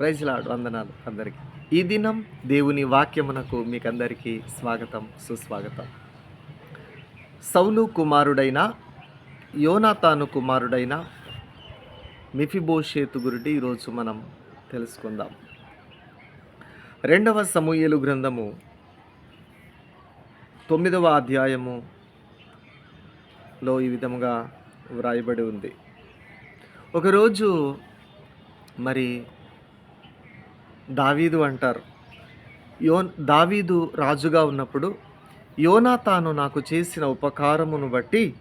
ప్రైజ్లాడు వందనాలు అందరికీ. ఈ దినం దేవుని వాక్యమునకు మీకందరికీ స్వాగతం సుస్వాగతం. సౌలు కుమారుడైన యోనాతాను కుమారుడైన మిఫిబోషేతు గురుడి ఈరోజు మనం తెలుసుకుందాం. రెండవ సమూహలు గ్రంథము తొమ్మిదవ అధ్యాయములో ఈ విధముగా వ్రాయబడి ఉంది. ఒకరోజు మరి దావీదు అంటారు. యో దావీదు రాజుగా ఉన్నప్పుడు యోనా తాను నాకు చేసిన ఉపకారమును బట్టి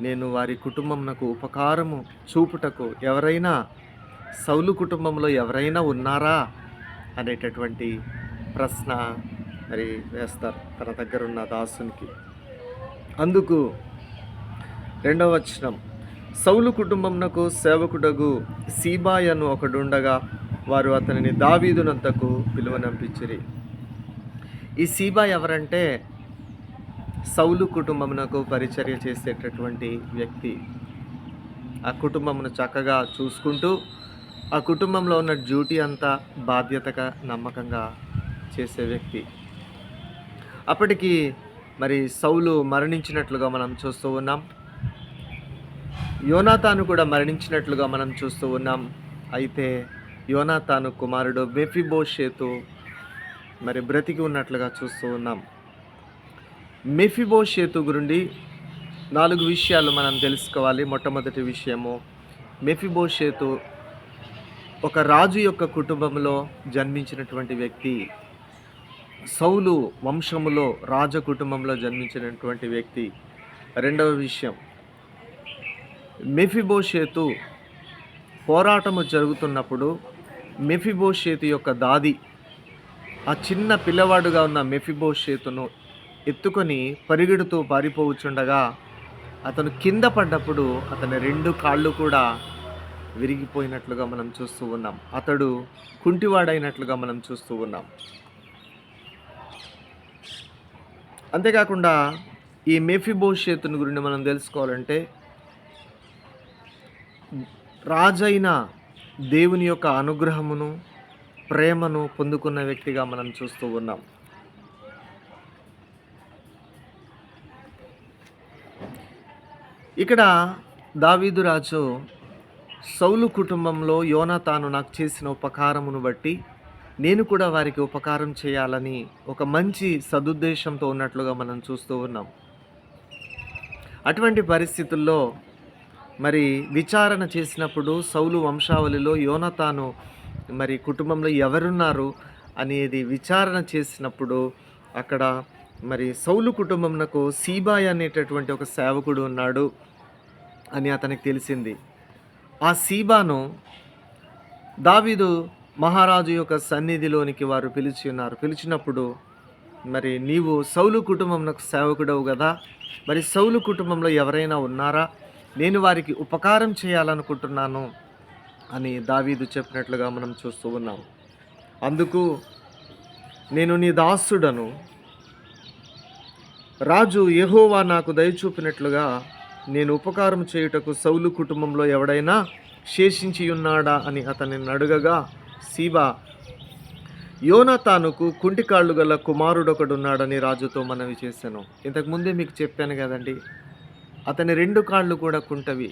నేను వారి కుటుంబమునకు ఉపకారము చూపుటకు ఎవరైనా సౌలు కుటుంబంలో ఎవరైనా ఉన్నారా? అనేటటువంటి ప్రశ్న మరి వేస్తారు తన దగ్గర ఉన్న దాసునికి. అందుకు రెండవ వచనం. సౌలు కుటుంబంనకు సేవకుడగు సీబాయను ఒకడుండగా వారు అతనిని దావీదునంతకు పిలువనంపించిరి. ఈ సీబా ఎవరంటే సౌలు కుటుంబమునకు పరిచర్య చేసేటటువంటి వ్యక్తి. ఆ కుటుంబమును చక్కగా చూసుకుంటూ ఆ కుటుంబంలో ఉన్న డ్యూటీ అంతా బాధ్యతగా నమ్మకంగా చేసే వ్యక్తి. అప్పటికి మరి సౌలు మరణించినట్లుగా మనం చూస్తూ ఉన్నాం. యోనాతాను కూడా మరణించినట్లుగా మనం చూస్తూ ఉన్నాం. అయితే యోనాతాను కుమారుడు మెఫిబోషేతు మరి బ్రతికి ఉన్నట్లుగా చూస్తూ ఉన్నాం. మెఫిబోషేతు గురించి నాలుగు విషయాలు మనం తెలుసుకోవాలి. మొట్టమొదటి విషయము మెఫిబోషేతు ఒక రాజు యొక్క కుటుంబంలో జన్మించినటువంటి వ్యక్తి సౌలు వంశములో రాజ కుటుంబంలో జన్మించినటువంటి వ్యక్తి. రెండవ విషయం మెఫిబోషేతు పోరాటము జరుగుతున్నప్పుడు మెఫిబోషేతు యొక్క దాది. ఆ చిన్న పిల్లవాడుగా ఉన్న మెఫిబోషేతును ఎత్తుకొని పరిగెడుతూ పారిపోవచ్చుండగా అతను కింద పడ్డప్పుడు అతని రెండు కాళ్ళు కూడా విరిగిపోయినట్లుగా మనం చూస్తూ ఉన్నాం. అతడు కుంటివాడైనట్లుగా మనం చూస్తూ ఉన్నాం. అంతేకాకుండా ఈ మెఫిబోషేతుని గురించి మనం తెలుసుకోవాలంటే రాజైన దేవుని యొక్క అనుగ్రహమును ప్రేమను పొందుకున్న వ్యక్తిగా మనం చూస్తూ ఉన్నాం. ఇక్కడ దావీదు రాజు సౌలు కుటుంబంలో యోనా తాను నాకు చేసిన ఉపకారమును బట్టి నేను కూడా వారికి ఉపకారం చేయాలని ఒక మంచి సదుద్దేశంతో ఉన్నట్లుగా మనం చూస్తూ ఉన్నాం. అటువంటి పరిస్థితుల్లో మరి విచారణ చేసినప్పుడు సౌలు వంశావళిలో యోనతాను మరి కుటుంబంలో ఎవరున్నారు అనేది విచారణ చేసినప్పుడు అక్కడ మరి సౌలు కుటుంబంనకు సీబాయ్ అనేటటువంటి ఒక సేవకుడు ఉన్నాడు అని అతనికి తెలిసింది. ఆ సీబాను దావీదు మహారాజు యొక్క సన్నిధిలోనికి వారు పిలిచి ఉన్నారు. పిలిచినప్పుడు మరి నీవు సౌలు కుటుంబంకు సేవకుడవు కదా మరి సౌలు కుటుంబంలో ఎవరైనా ఉన్నారా? నేను వారికి ఉపకారం చేయాలనుకుంటున్నాను అని దావీదు చెప్పినట్లుగా మనం చూస్తూ ఉన్నాం. అందుకు నేను నీ దాసుడను రాజు యహోవా నాకు దయచూపినట్లుగా నేను ఉపకారం చేయుటకు సౌలు కుటుంబంలో ఎవడైనా శేషించి ఉన్నాడా అని అతనిని అడుగగా సీబా యోనతానుకు కుంటికాళ్ళు గల కుమారుడొకడున్నాడని రాజుతో మనవి చేశాను. ఇంతకుముందే మీకు చెప్పాను కదండి అతని రెండు కాళ్ళు కూడా కుంటవి.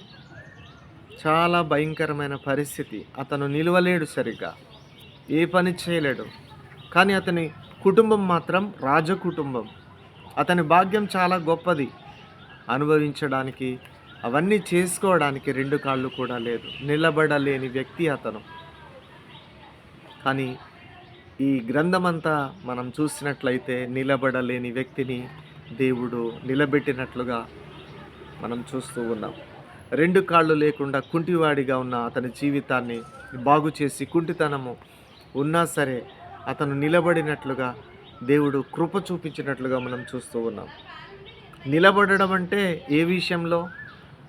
చాలా భయంకరమైన పరిస్థితి. అతను నిలవలేడు సరిగ్గా. ఏ పని చేయలేడు. కానీ అతని కుటుంబం మాత్రం రాజ కుటుంబం అతని భాగ్యం చాలా గొప్పది. అనుభవించడానికి అవన్నీ చేసుకోవడానికి రెండు కాళ్ళు కూడా లేదు. నిలబడలేని వ్యక్తి అతను. కానీ ఈ గ్రంథమంతా మనం చూసినట్లయితే నిలబడలేని వ్యక్తిని దేవుడు నిలబెట్టినట్లుగా మనం చూస్తూ ఉన్నాం. రెండు కాళ్ళు లేకుండా కుంటివాడిగా ఉన్న అతని జీవితాన్ని బాగు చేసి కుంటితనము ఉన్నా సరే అతను నిలబడినట్లుగా దేవుడు కృప చూపించినట్లుగా మనం చూస్తూ ఉన్నాం. నిలబడడం అంటే ఏ విషయంలో?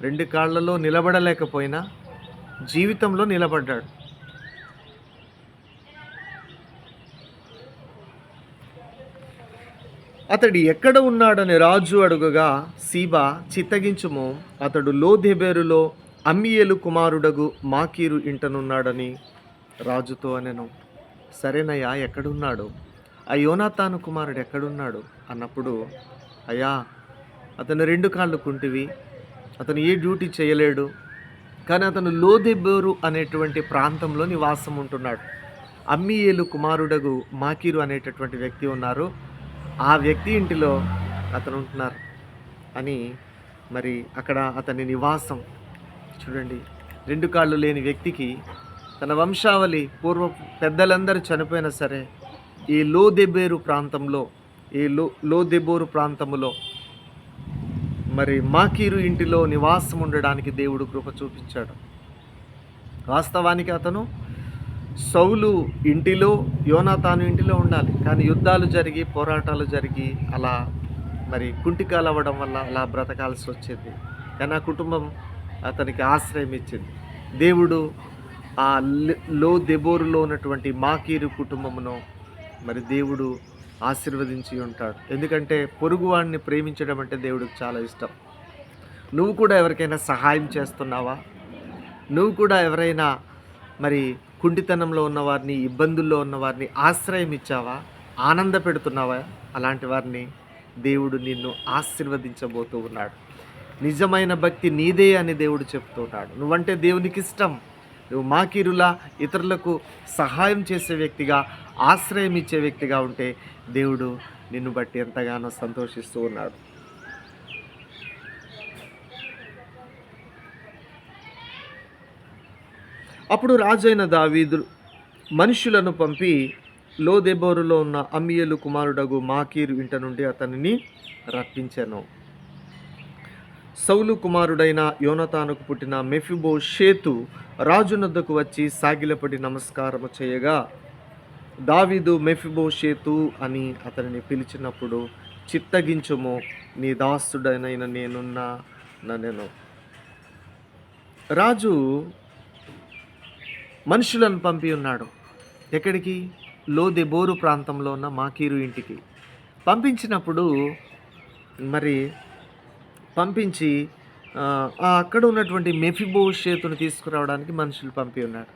రెండు కాళ్ళలో నిలబడలేకపోయినా జీవితంలో నిలబడ్డాడు. అతడు ఎక్కడ ఉన్నాడని రాజు అడుగగా సీబా చిత్తగించుము. అతడు లోధెబేరులో అమ్మియేలు కుమారుడగు మాకీరు ఇంటనున్నాడని రాజుతో అనెను. సరేనయ్యా ఎక్కడున్నాడు? ఆ యోనాతాను కుమారుడు ఎక్కడున్నాడు? అన్నప్పుడు అయ్యా అతను రెండు కాళ్ళు కుంటివి. అతను ఏ డ్యూటీ చేయలేడు. కానీ అతను లోదెబ్బోరు అనేటువంటి ప్రాంతంలో నివాసం ఉంటున్నాడు అమ్మియేలు కుమారుడగు మాకీరు అనేటటువంటి వ్యక్తి ఉన్నారు. ఆ వ్యక్తి ఇంటిలో అతను ఉంటున్నారు అని మరి అక్కడ అతని నివాసం చూడండి. రెండు కాళ్ళు లేని వ్యక్తికి తన వంశావళి పూర్వ పెద్దలందరూ చనిపోయినా సరే ఈ లోదెబేరు ప్రాంతంలో ఈ లో లోదెబోరు ప్రాంతంలో మరి మాకీరు ఇంటిలో నివాసం ఉండడానికి దేవుడు కృప చూపించాడు. వాస్తవానికి అతను సౌలు ఇంటిలో యోనాతాను ఇంటిలో ఉండాలి. కానీ యుద్ధాలు జరిగి పోరాటాలు జరిగి అలా మరి కుంటికాలు అవ్వడం వల్ల అలా బ్రతకాల్సి వచ్చింది. కానీ ఆ కుటుంబం అతనికి ఆశ్రయం ఇచ్చింది. దేవుడు ఆ లో దెబోరులో ఉన్నటువంటి మాకీరు కుటుంబమును మరి దేవుడు ఆశీర్వదించి ఉంటాడు. ఎందుకంటే పొరుగువాడిని ప్రేమించడం అంటే దేవుడికి చాలా ఇష్టం. నువ్వు కూడా ఎవరికైనా సహాయం చేస్తున్నావా? నువ్వు కూడా ఎవరైనా మరి కుంటితనంలో ఉన్న వారిని ఇబ్బందుల్లో ఉన్న వారిని ఆశ్రయం ఇచ్చావా? ఆనంద పెడుతున్నావా? అలాంటి వారిని దేవుడు నిన్ను ఆశీర్వదించబోతూ ఉన్నాడు. నిజమైన భక్తి నీదే అని దేవుడు చెప్తున్నాడు. నువ్వంటే దేవునికి ఇష్టం. నువ్వు మాకిరులా ఇతరులకు సహాయం చేసే వ్యక్తిగా ఆశ్రయం ఇచ్చే వ్యక్తిగా ఉంటే దేవుడు నిన్ను బట్టి ఎంతగానో సంతోషిస్తూ ఉన్నాడు. అప్పుడు రాజైన దావీదు మనుషులను పంపి లోదెబోరులో ఉన్న అమ్మియలు కుమారుడగు మాకీరు ఇంట నుండి అతనిని రప్పించాను. సౌలు కుమారుడైన యోనతానుకు పుట్టిన మెఫిబో షేతు రాజునద్దకు వచ్చి సాగిలపడి నమస్కారము చేయగా దావీదు మెఫిబో షేతు అని అతనిని పిలిచినప్పుడు చిత్తగించుము నీ దాసుడనైన నేనున్నా నన్ను రాజు మనుషులను పంపి ఉన్నాడు. ఎక్కడికి? లోదెబోరు ప్రాంతంలో ఉన్న మాకీరు ఇంటికి. పంపించినప్పుడు మరి పంపించి అక్కడ ఉన్నటువంటి మెఫిబో షేతును తీసుకురావడానికి మనుషులు పంపి ఉన్నాడు.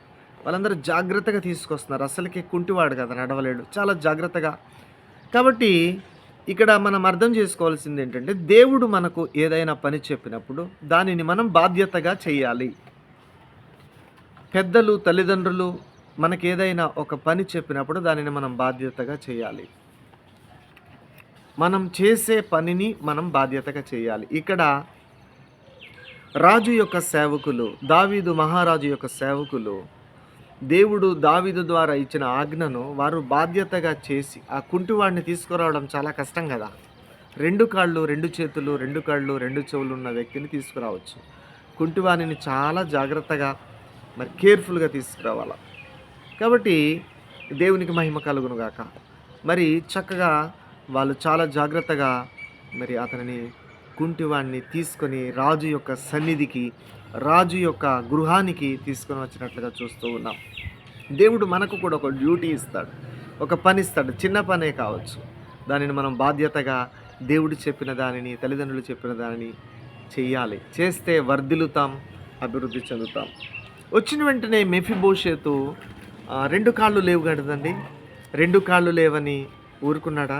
వాళ్ళందరూ జాగ్రత్తగా తీసుకొస్తున్నారు. అసలుకి కుంటివాడు కదా నడవలేడు. చాలా జాగ్రత్తగా. కాబట్టి ఇక్కడ మనం అర్థం చేసుకోవాల్సింది ఏంటంటే దేవుడు మనకు ఏదైనా పని చెప్పినప్పుడు దానిని మనం బాధ్యతగా చేయాలి. పెద్దలు తల్లిదండ్రులు మనకి ఏదైనా ఒక పని చెప్పినప్పుడు దానిని మనం బాధ్యతగా చేయాలి. మనం చేసే పనిని మనం బాధ్యతగా చేయాలి. ఇక్కడ రాజు యొక్క సేవకులు దావీదు మహారాజు యొక్క సేవకులు దేవుడు దావీదు ద్వారా ఇచ్చిన ఆజ్ఞను వారు బాధ్యతగా చేసి ఆ కుంటివాడిని తీసుకురావడం చాలా కష్టం కదా. రెండు కాళ్ళు రెండు చేతులు రెండు కాళ్ళు రెండు చెవులు ఉన్న వ్యక్తిని తీసుకురావచ్చు. కుంటివాణిని చాలా జాగ్రత్తగా మరి కేర్ఫుల్గా తీసుకురావాలి? కాబట్టి దేవునికి మహిమ కలుగునుగాక మరి చక్కగా వాళ్ళు చాలా జాగ్రత్తగా మరి అతనిని కుంటివాణ్ణి తీసుకొని రాజు యొక్క సన్నిధికి రాజు యొక్క గృహానికి తీసుకొని వచ్చినట్లుగా చూస్తూ ఉన్నాం. దేవుడు మనకు కూడా ఒక డ్యూటీ ఇస్తాడు ఒక పని ఇస్తాడు. చిన్న పనే కావచ్చు. దానిని మనం బాధ్యతగా దేవుడు చెప్పిన దానిని తల్లిదండ్రులు చెప్పిన దానిని చెయ్యాలి చేస్తే వర్ధిల్లుతాం అభివృద్ధి చెందుతాం. వచ్చిన వెంటనే మెఫిబోషేతు రెండు కాళ్ళు లేవు కదండి. రెండు కాళ్ళు లేవని ఊరుకున్నాడా?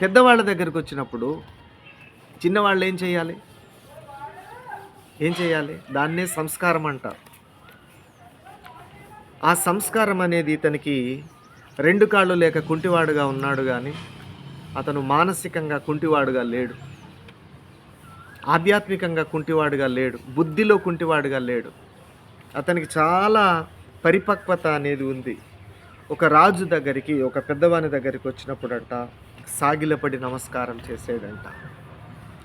పెద్దవాళ్ళ దగ్గరకు వచ్చినప్పుడు చిన్నవాళ్ళు ఏం చేయాలి? ఏం చేయాలి? దాన్నే సంస్కారం అంటారు. ఆ సంస్కారం అనేది ఇతనికి రెండు కాళ్ళు లేక కుంటివాడుగా ఉన్నాడు కానీ అతను మానసికంగా కుంటివాడుగా లేడు. ఆధ్యాత్మికంగా కుంటివాడుగా లేడు బుద్ధిలో కుంటివాడుగా లేడు. అతనికి చాలా పరిపక్వత అనేది ఉంది. ఒక రాజు దగ్గరికి ఒక పెద్దవాని దగ్గరికి వచ్చినప్పుడంట సాగిలపడి నమస్కారం చేసేదంట.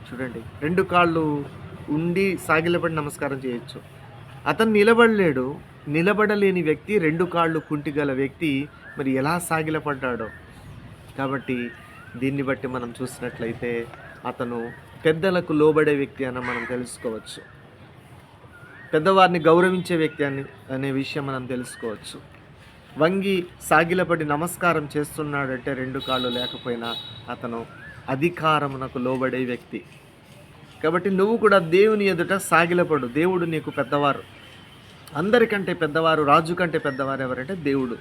చూడండి రెండు కాళ్ళు ఉండి సాగిలపడి నమస్కారం చేయొచ్చు. అతను నిలబడలేడు నిలబడలేని వ్యక్తి రెండు కాళ్ళు కుంటిగల వ్యక్తి మరి ఎలా సాగిలపడ్డాడో. కాబట్టి దీన్ని బట్టి మనం చూసినట్లయితే అతను పెద్దలకు లోబడే వ్యక్తి అని మనం తెలుసుకోవచ్చు. పెద్దవారిని గౌరవించే వ్యక్తి అని అనే విషయం మనం తెలుసుకోవచ్చు. వంగి సాగిలపడి నమస్కారం చేస్తున్నాడంటే రెండు కాళ్ళు లేకపోయినా అతను అధికారమునకు లోబడే వ్యక్తి. కాబట్టి నువ్వు కూడా దేవుని ఎదుట సాగిలపడు. దేవుడు నీకు పెద్దవారు. అందరికంటే పెద్దవారు రాజు కంటే పెద్దవారు ఎవరంటే దేవుడు.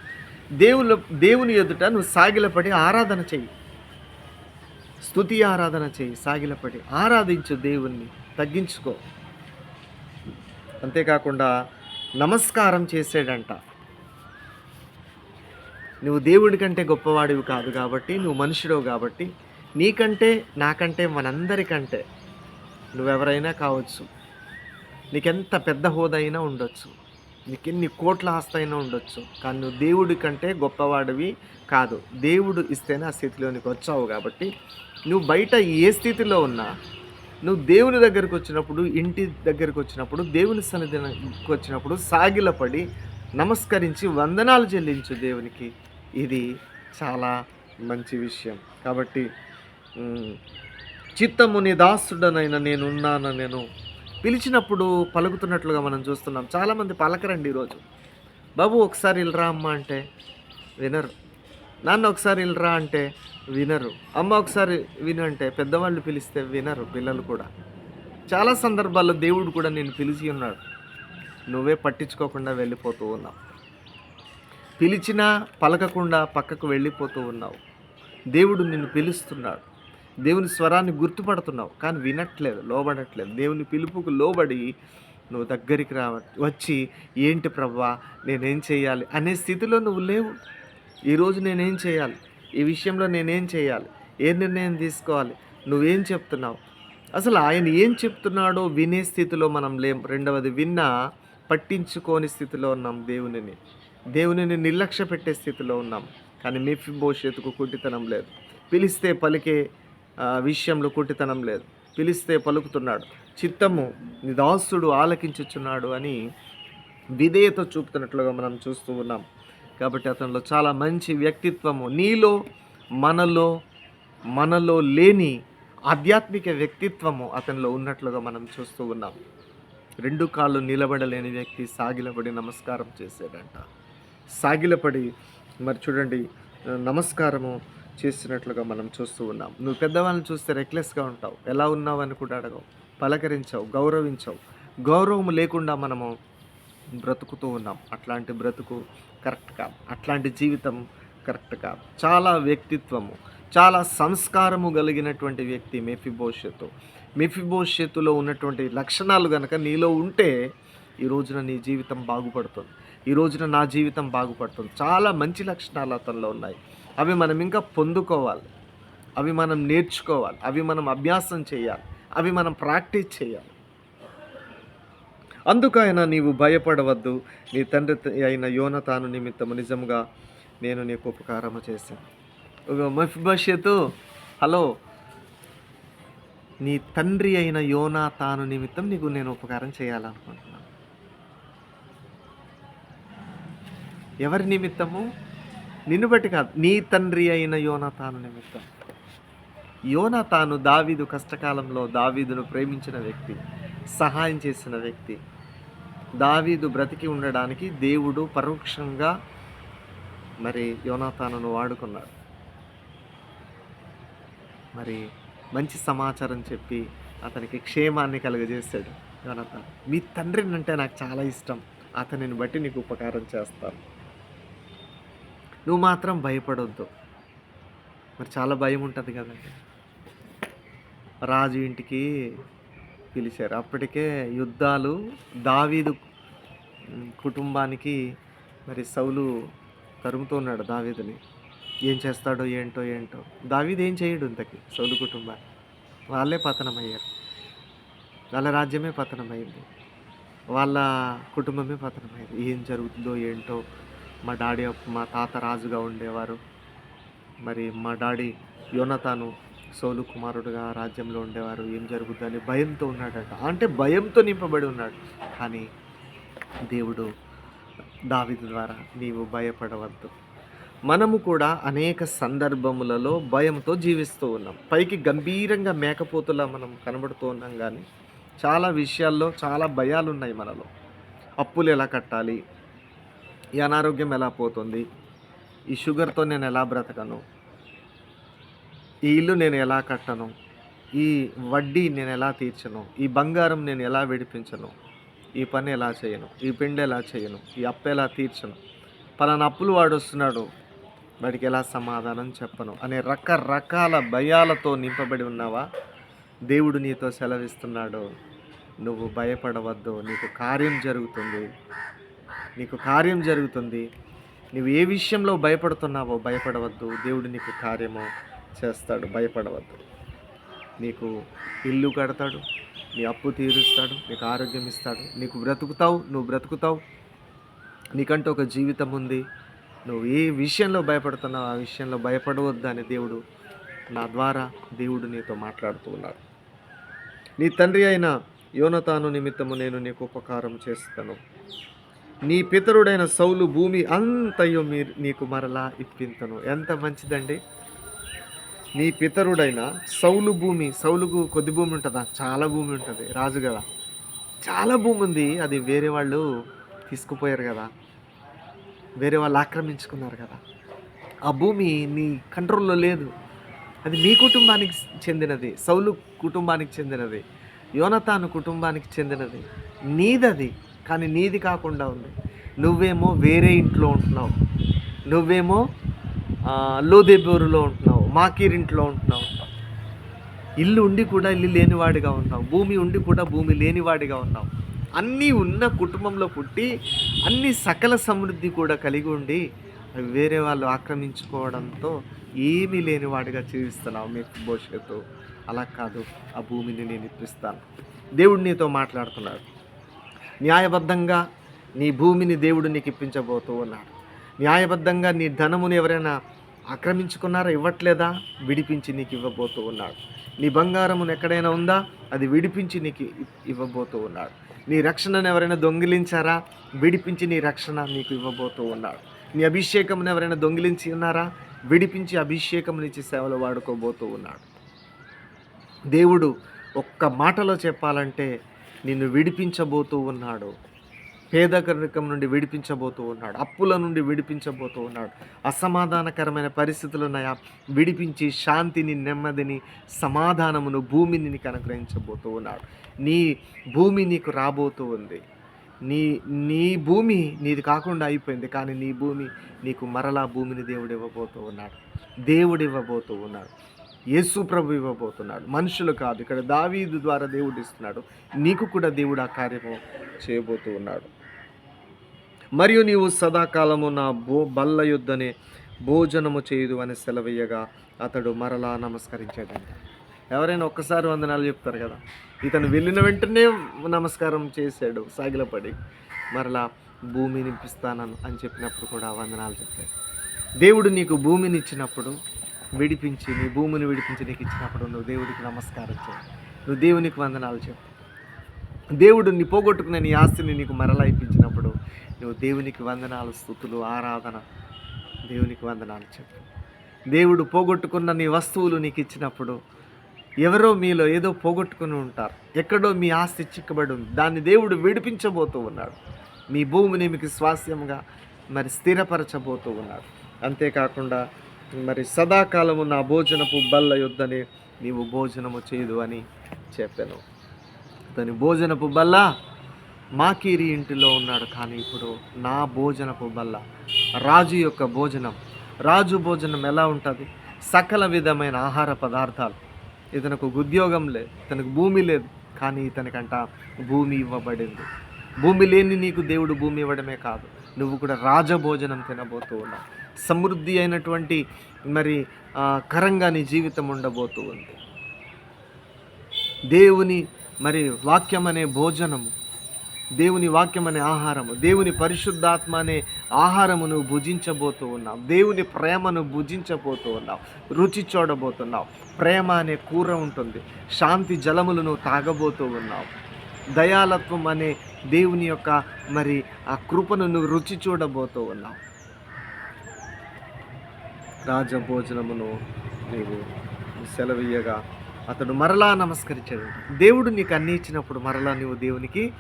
దేవుల దేవుని ఎదుట నువ్వు సాగిలపడి ఆరాధన చెయ్యి. స్తుతి ఆరాధన చేయి సాగిలపడి. ఆరాధించు దేవుణ్ణి తగ్గించుకో. అంతేకాకుండా నమస్కారం చేసాడంట. నువ్వు దేవుడి కంటే గొప్పవాడివి కాదు కాబట్టి నువ్వు మనుషుడవు కాబట్టి నీకంటే నాకంటే మనందరికంటే నువ్వెవరైనా కావచ్చు. నీకెంత పెద్ద హోదా అయినా ఉండొచ్చు. నీకెన్ని కోట్ల ఆస్తైనా అయినా ఉండొచ్చు. కానీ నువ్వు దేవుడి కంటే గొప్పవాడివి కాదు. దేవుడు ఇస్తేనే ఆ స్థితిలోనికి వచ్చావు కాబట్టి నువ్వు బయట ఏ స్థితిలో ఉన్నా నువ్వు దేవుని దగ్గరికి వచ్చినప్పుడు ఇంటి దగ్గరికి వచ్చినప్పుడు దేవుని సన్నిధికి వచ్చినప్పుడు సాగిలపడి నమస్కరించి వందనాలు చెల్లించు దేవునికి. ఇది చాలా మంచి విషయం. కాబట్టి ఉమ్, చిత్తము నీ దాసుడనైన నేనున్నాను నేను పిలిచినప్పుడు పలుకుతున్నట్లుగా మనం చూస్తున్నాం. చాలామంది పలకరండి ఈరోజు. బాబు ఒకసారి వెళ్ళరా అమ్మ అంటే వినరు. నాన్న ఒకసారి వెళ్ళరా అంటే వినరు. అమ్మ ఒకసారి వినంటే పెద్దవాళ్ళు పిలిస్తే వినరు పిల్లలు కూడా. చాలా సందర్భాల్లో దేవుడు కూడా నేను పిలిచి ఉన్నాడు. నువ్వే పట్టించుకోకుండా వెళ్ళిపోతూ ఉన్నావు. పిలిచినా పలకకుండా పక్కకు వెళ్ళిపోతూ ఉన్నావు. దేవుడు నిన్ను పిలుస్తున్నాడు. దేవుని స్వరాన్ని గుర్తుపడుతున్నావు కానీ వినట్లేదు లోబడట్లేదు. దేవుని పిలుపుకు లోబడి నువ్వు దగ్గరికి రా వచ్చి ఏంటి ప్రవ్వా నేనేం చేయాలి అనే స్థితిలో నువ్వు లేవు. ఈరోజు నేనేం చేయాలి? ఈ విషయంలో నేనేం చేయాలి? ఏ నిర్ణయం తీసుకోవాలి? నువ్వేం చెప్తున్నావు? అసలు ఆయన ఏం చెప్తున్నాడో వినే స్థితిలో మనం లేం. రెండవది విన్నా పట్టించుకోని స్థితిలో ఉన్నాం దేవునిని. దేవునిని నిర్లక్ష్య పెట్టే స్థితిలో ఉన్నాం కానీ మెఫి భవిష్యత్తుకు కుట్టితనం లేదు. పిలిస్తే పలికే విషయంలో కుట్టితనం లేదు. పిలిస్తే పలుకుతున్నాడు. చిత్తము నిదాసుడు ఆలకించుచున్నాడు అని విధేయత చూపుతున్నట్లుగా మనం చూస్తూ ఉన్నాం. కాబట్టి అతనిలో చాలా మంచి వ్యక్తిత్వము. నీలో మనలో మనలో లేని ఆధ్యాత్మిక వ్యక్తిత్వము అతనిలో ఉన్నట్లుగా మనం చూస్తూ ఉన్నాం. రెండు కాళ్ళు నిలబడలేని వ్యక్తి సాగిలపడి నమస్కారం చేసేదంట. సాగిలపడి మరి చూడండి నమస్కారము చేస్తున్నట్లుగా మనం చూస్తూ ఉన్నాం. నువ్వు పెద్దవాళ్ళని చూస్తే రెక్లెస్గా ఉంటావు. ఎలా ఉన్నావు అని కూడా అడగవు. పలకరించావు గౌరవించావు. గౌరవం లేకుండా మనము బ్రతుకుతూ ఉన్నాం. అట్లాంటి బ్రతుకు కరెక్ట్ కాదు అట్లాంటి జీవితం కరెక్ట్ కాదు చాలా వ్యక్తిత్వము చాలా సంస్కారము కలిగినటువంటి వ్యక్తి మెఫిభవిష్యత్తు మెఫిభవిష్యత్తులో ఉన్నటువంటి లక్షణాలు కనుక నీలో ఉంటే ఈ రోజున నీ జీవితం బాగుపడుతుంది. ఈ రోజున నా జీవితం బాగుపడుతుంది. చాలా మంచి లక్షణాలు అతనిలో ఉన్నాయి. అవి మనం ఇంకా పొందుకోవాలి. అవి మనం నేర్చుకోవాలి. అవి మనం అభ్యాసం చేయాలి. అవి మనం ప్రాక్టీస్ చేయాలి. అందుకైనా నీవు భయపడవద్దు. నీ తండ్రి అయిన యోనతాను నిమిత్తము నిజముగా నేను నీకు ఉపకారము చేశాను. మఫిభవిష్యత్తు హలో. నీ తండ్రి అయిన యోనా తాను నిమిత్తం నీకు నేను ఉపకారం చేయాలనుకుంటున్నాను. ఎవరి నిమిత్తము? నిన్ను బట్టి కాదు నీ తండ్రి అయిన యోనతాను నిమిత్తం. యోనతాను దావీదు కష్టకాలంలో దావీదును ప్రేమించిన వ్యక్తి సహాయం చేసిన వ్యక్తి. దావీదు బ్రతికి ఉండడానికి దేవుడు పరోక్షంగా మరి యోనాతానును వాడుకున్నాడు. మరి మంచి సమాచారం చెప్పి అతనికి క్షేమాన్ని కలుగజేశాడు యోనతాన్. మీ తండ్రిని అంటే నాకు చాలా ఇష్టం. అతనిని బట్టి నీకు ఉపకారం చేస్తాను. నువ్వు మాత్రం భయపడొద్దు. మరి చాలా భయం ఉంటుంది కదండి రాజు ఇంటికి పిలిచారు. అప్పటికే యుద్ధాలు దావీదు కుటుంబానికి మరి సౌలు తరుముతున్నాడు దావీదుని. ఏం చేస్తాడో ఏంటో ఏంటో. దావీదు ఏం చేయడు ఇంతకి సౌలు కుటుంబాన్ని. వాళ్ళే పతనమయ్యారు. వాళ్ళ రాజ్యమే పతనమైంది. వాళ్ళ కుటుంబమే పతనమైంది. ఏం జరుగుతుందో ఏంటో మా డాడీ మా తాత రాజుగా ఉండేవారు. మరి మా డాడీ యోనతాను సోలు కుమారుడుగా రాజ్యంలో ఉండేవారు. ఏం జరుగుతుందని భయంతో ఉన్నాడట. అంటే భయంతో నింపబడి ఉన్నాడు. కానీ దేవుడు దావిది ద్వారా నీవు భయపడవద్దు. మనము కూడా అనేక సందర్భములలో భయంతో జీవిస్తూ ఉన్నాం. పైకి గంభీరంగా మేకపోతులా మనం కనబడుతూ ఉన్నాం కానీ చాలా విషయాల్లో చాలా భయాలు ఉన్నాయి మనలో. అప్పులు ఎలా కట్టాలి? ఈ అనారోగ్యం ఎలా పోతుంది? ఈ షుగర్తో నేను ఎలా బ్రతకను? ఈ ఇల్లు నేను ఎలా కట్టను? ఈ వడ్డీ నేను ఎలా తీర్చను? ఈ బంగారం నేను ఎలా విడిపించను? ఈ పని ఎలా చేయను? ఈ పిండి ఎలా చేయను? ఈ అప్పు ఎలా తీర్చను? పలానా అప్పులు వాడు వస్తున్నాడు. వాడికి ఎలా సమాధానం చెప్పను? అనే రకరకాల భయాలతో నింపబడి ఉన్నావా? దేవుడు నీతో సెలవిస్తున్నాడు. నువ్వు భయపడవద్దు. నీకు కార్యం జరుగుతుంది. నీకు కార్యం జరుగుతుంది. నువ్వు ఏ విషయంలో భయపడుతున్నావో భయపడవద్దు. దేవుడు నీకు కార్యము చేస్తాడు. భయపడవద్దు. నీకు ఇల్లు కడతాడు. నీ అప్పు తీరుస్తాడు. నీకు ఆరోగ్యం ఇస్తాడు. నీకు బ్రతుకుతావు. నువ్వు బ్రతుకుతావు. నీకంటూ ఒక జీవితం ఉంది. నువ్వు ఏ విషయంలో భయపడుతున్నావు ఆ విషయంలో భయపడవద్దు అని దేవుడు నా ద్వారా దేవుడు నీతో మాట్లాడుతూ ఉన్నాడు నీ తండ్రి అయిన యోనతాను నిమిత్తము నేను నీకు ఉపకారం చేస్తాను. నీ పితరుడైన సౌలు భూమి అంతయు మీరు నీకు మరలా ఇప్పింతను. ఎంత మంచిదండి? నీ పితరుడైన సౌలు భూమి సౌలుకు కొద్ది భూమి ఉంటుందా? చాలా భూమి ఉంటుంది. రాజు కదా. చాలా భూమి ఉంది. అది వేరే వాళ్ళు తీసుకుపోయారు కదా. వేరే వాళ్ళు ఆక్రమించుకున్నారు కదా. ఆ భూమి నీ కంట్రోల్లో లేదు. అది నీ కుటుంబానికి చెందినది. సౌలు కుటుంబానికి చెందినది. యోనతాను కుటుంబానికి చెందినది. నీదది. కానీ నీది కాకుండా ఉంది. నువ్వేమో వేరే ఇంట్లో ఉంటున్నావు. నువ్వేమో లోదేబూరులో ఉంటున్నావు మాకీరింట్లో ఉంటున్నావు. ఇల్లు ఉండి కూడా ఇల్లు లేనివాడిగా ఉన్నావు. భూమి ఉండి కూడా భూమి లేనివాడిగా ఉన్నావు. అన్నీ ఉన్న కుటుంబంలో పుట్టి అన్ని సకల సమృద్ధి కూడా కలిగి ఉండి అవి వేరే వాళ్ళు ఆక్రమించుకోవడంతో ఏమీ లేనివాడిగా జీవిస్తున్నావు మీ భవిష్యత్తు. అలా కాదు. ఆ భూమిని నేను ఇప్పిస్తాను. దేవుడు నీతో మాట్లాడుతున్నాడు. న్యాయబద్ధంగా నీ భూమిని దేవుడు నీకు ఇప్పించబోతూ ఉన్నాడు. న్యాయబద్ధంగా నీ ధనముని ఎవరైనా ఆక్రమించుకున్నారా ఇవ్వట్లేదా? విడిపించి నీకు ఇవ్వబోతూ ఉన్నాడు. నీ బంగారమును ఎక్కడైనా ఉందా? అది విడిపించి నీకు ఇ- ఇవ్వబోతూ ఉన్నాడు. నీ రక్షణను ఎవరైనా దొంగిలించారా? విడిపించి నీ రక్షణ నీకు ఇవ్వబోతూ ఉన్నాడు. నీ అభిషేకమును ఎవరైనా దొంగిలించి ఉన్నారా? విడిపించి అభిషేకమునిచ్చి సేవలు వాడుకోబోతూ ఉన్నాడు. దేవుడు ఒక్క మాటలో చెప్పాలంటే నిన్ను విడిపించబోతూ ఉన్నాడు. పేదకరికం నుండి విడిపించబోతూ ఉన్నాడు. అప్పుల నుండి విడిపించబోతూ ఉన్నాడు. అసమాధానకరమైన పరిస్థితులు విడిపించి శాంతిని నెమ్మదిని సమాధానమును భూమిని నీకు అనుగ్రహించబోతూ ఉన్నాడు. నీ భూమి నీకు రాబోతూ ఉంది. నీ నీ భూమి నీది కాకుండా అయిపోయింది. కానీ నీ భూమి నీకు మరలా భూమిని దేవుడు ఇవ్వబోతూ ఉన్నాడు. దేవుడు ఇవ్వబోతూ ఉన్నాడు. యేసు ప్రభు ఇవ్వబోతున్నాడు. మనుషులు కాదు. ఇక్కడ దావీదు ద్వారా దేవుడు ఇస్తున్నాడు. నీకు కూడా దేవుడు ఆ కార్యము చేయబోతూ ఉన్నాడు. మరియు నీవు సదాకాలము నా బో బల్ల యుద్ధనే భోజనము చేయదు అని సెలవయ్యగా అతడు మరలా నమస్కరించాడంట ఎవరైనా ఒక్కసారి వందనాలు చెప్తారు కదా? ఇతను వెళ్ళిన వెంటనే నమస్కారం చేశాడు. సాగిలపడి మరలా భూమిని నింపిస్తానని అని చెప్పినప్పుడు కూడా వందనాలు చెప్పాడు. దేవుడు నీకు భూమిని ఇచ్చినప్పుడు విడిపించి నీ భూమిని విడిపించి నీకు ఇచ్చినప్పుడు నువ్వు దేవుడికి నమస్కారం చేయి నువ్వు దేవునికి వందనాలు చెప్పు. దేవుడు నీ పోగొట్టుకున్న నీ ఆస్తిని నీకు మరలా ఇప్పించినప్పుడు నువ్వు దేవునికి వందనాలు స్థుతులు ఆరాధన దేవునికి వందనాలు చెప్పు. దేవుడు పోగొట్టుకున్న నీ వస్తువులు నీకు ఇచ్చినప్పుడు ఎవరో మీలో ఏదో పోగొట్టుకుని ఉంటారు. ఎక్కడో మీ ఆస్తి చిక్కబడి ఉంది. దాన్ని దేవుడు విడిపించబోతూ ఉన్నాడు. మీ భూమిని మీకు స్వాస్యంగా మరి స్థిరపరచబోతూ ఉన్నాడు. అంతేకాకుండా మరి సదాకాలము నా భోజనపు బల్ల యొద్దని నీవు భోజనము చేయదు అని చెప్పాను. అతని భోజనపు బల్ల మాకీరి ఇంటిలో ఉన్నాడు. కానీ ఇప్పుడు నా భోజనపు బల్ల రాజు యొక్క భోజనం. రాజు భోజనం ఎలా ఉంటుంది? సకల విధమైన ఆహార పదార్థాలు. ఇతనికి ఉద్యోగం లేదు ఇతనికి భూమి లేదు. కానీ ఇతనికంట భూమి ఇవ్వబడింది. భూమి లేని నీకు దేవుడు భూమి ఇవ్వడమే కాదు. నువ్వు కూడా రాజభోజనం తినబోతూ ఉన్నావు సమృద్ధి అయినటువంటి మరి కరంగా నీ జీవితం ఉండబోతూ ఉంది. దేవుని మరి వాక్యం అనే భోజనము దేవుని వాక్యం అనే ఆహారము దేవుని పరిశుద్ధాత్మ అనే ఆహారము నువ్వు భుజించబోతూ ఉన్నావు. దేవుని ప్రేమను భుజించబోతూ ఉన్నావు. రుచి చూడబోతున్నావు. ప్రేమ అనే కూర ఉంటుంది. శాంతి జలములు నువ్వు తాగబోతూ ఉన్నావు. దయాలత్వం అనే దేవుని యొక్క మరి ఆ కృపను నువ్వు రుచి చూడబోతూ ఉన్నావు. రాజభోజనమును నీవు సెలవీయగా అతడు మరలా నమస్కరించాడు. దేవుడు నీకు అన్ని ఇచ్చినప్పుడు మరలా నీవు దేవునికి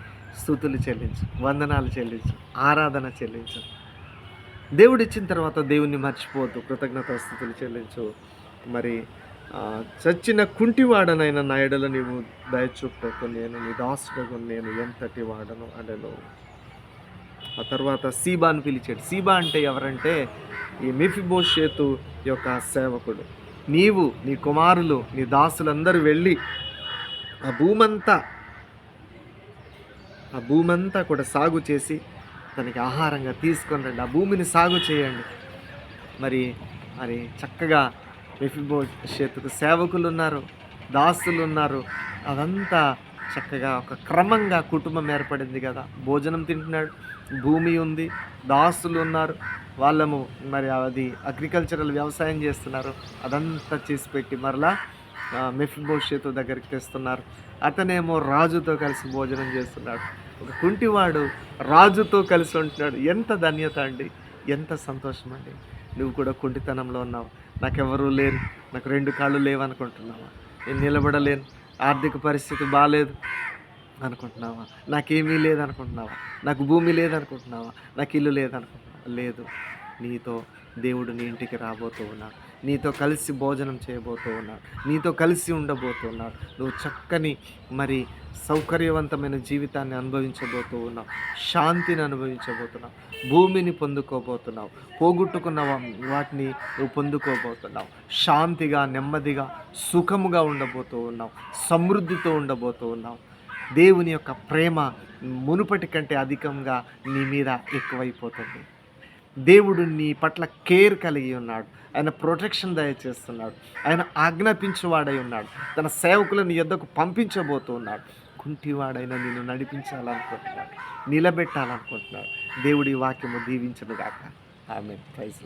స్థుతులు చెల్లించు వందనాలు చెల్లించు ఆరాధన చెల్లించు. దేవుడు ఇచ్చిన తర్వాత దేవుణ్ణి మర్చిపోవద్దు కృతజ్ఞత స్థుతులు చెల్లించు. మరి చచ్చిన కుంటివాడనైన నా నీవు దయచూపు నేను నీ దాసుడకు నేను ఎంతటి వాడను అనను. ఆ తర్వాత సీబాను పిలిచాడు. సీబా అంటే ఎవరంటే ఈ మిఫిబోషేతు యొక్క సేవకుడు. నీవు నీ కుమారులు నీ దాసులందరూ వెళ్ళి ఆ భూమంతా ఆ భూమంతా కూడా సాగు చేసి తనకి ఆహారంగా తీసుకొని రండి. ఆ భూమిని సాగు చేయండి. మరి మరి చక్కగా మెఫిబోషేతుకు సేవకులు ఉన్నారు దాసులు ఉన్నారు అదంతా చక్కగా ఒక క్రమంగా కుటుంబం ఏర్పడింది కదా. భోజనం తింటున్నాడు భూమి ఉంది దాసులు ఉన్నారు. వాళ్ళము మరి అది అగ్రికల్చరల్ వ్యవసాయం చేస్తున్నారు. అదంతా చేసి పెట్టి మరలా మెఫిబోషేతు దగ్గరికి తెస్తున్నారు. అతనేమో రాజుతో కలిసి భోజనం చేస్తున్నాడు. ఒక కుంటివాడు రాజుతో కలిసి ఉంటున్నాడు. ఎంత ధన్యత అండి. ఎంత సంతోషం అండి. నువ్వు కూడా కుంటితనంలో ఉన్నావు. నాకెవరూ లేరు. నాకు రెండు కాళ్ళు లేవనుకుంటున్నావా? నేను నిలబడలేను. ఆర్థిక పరిస్థితి బాగాలేదు అనుకుంటున్నావా? నాకేమీ లేదనుకుంటున్నావా? నాకు భూమి లేదనుకుంటున్నావా? నాకు ఇల్లు లేదనుకుంటున్నావా? లేదు. నీతో దేవుడు నీ ఇంటికి రాబోతూ ఉన్నాడు నీతో కలిసి భోజనం చేయబోతూ ఉన్నాడు నీతో కలిసి ఉండబోతూ ఉన్నాడు నువ్వు చక్కని మరి సౌకర్యవంతమైన జీవితాన్ని అనుభవించబోతూ ఉన్నావు శాంతిని అనుభవించబోతున్నావు భూమిని పొందుకోబోతున్నావు. పోగొట్టుకున్న వాటిని నువ్వు పొందుకోబోతున్నావు. శాంతిగా నెమ్మదిగా సుఖముగా ఉండబోతూ ఉన్నావు సమృద్ధితో ఉండబోతూ ఉన్నావు దేవుని యొక్క ప్రేమ మునుపటి కంటే అధికంగా నీ మీద ఎక్కువైపోతుంది. దేవుడు నీ పట్ల కేర్ కలిగి ఉన్నాడు. ఆయన ప్రొటెక్షన్ దయచేస్తున్నాడు. ఆయన ఆజ్ఞాపించేవాడై ఉన్నాడు. తన సేవకులను ఎద్దకు పంపించబోతున్నాడు. పంపించబోతూ ఉన్నాడు నిన్ను నడిపించాలనుకుంటున్నాడు. నిలబెట్టాలనుకుంటున్నాడు. దేవుడి వాక్యము దీవించను గాక ఆమె ప్రైజ్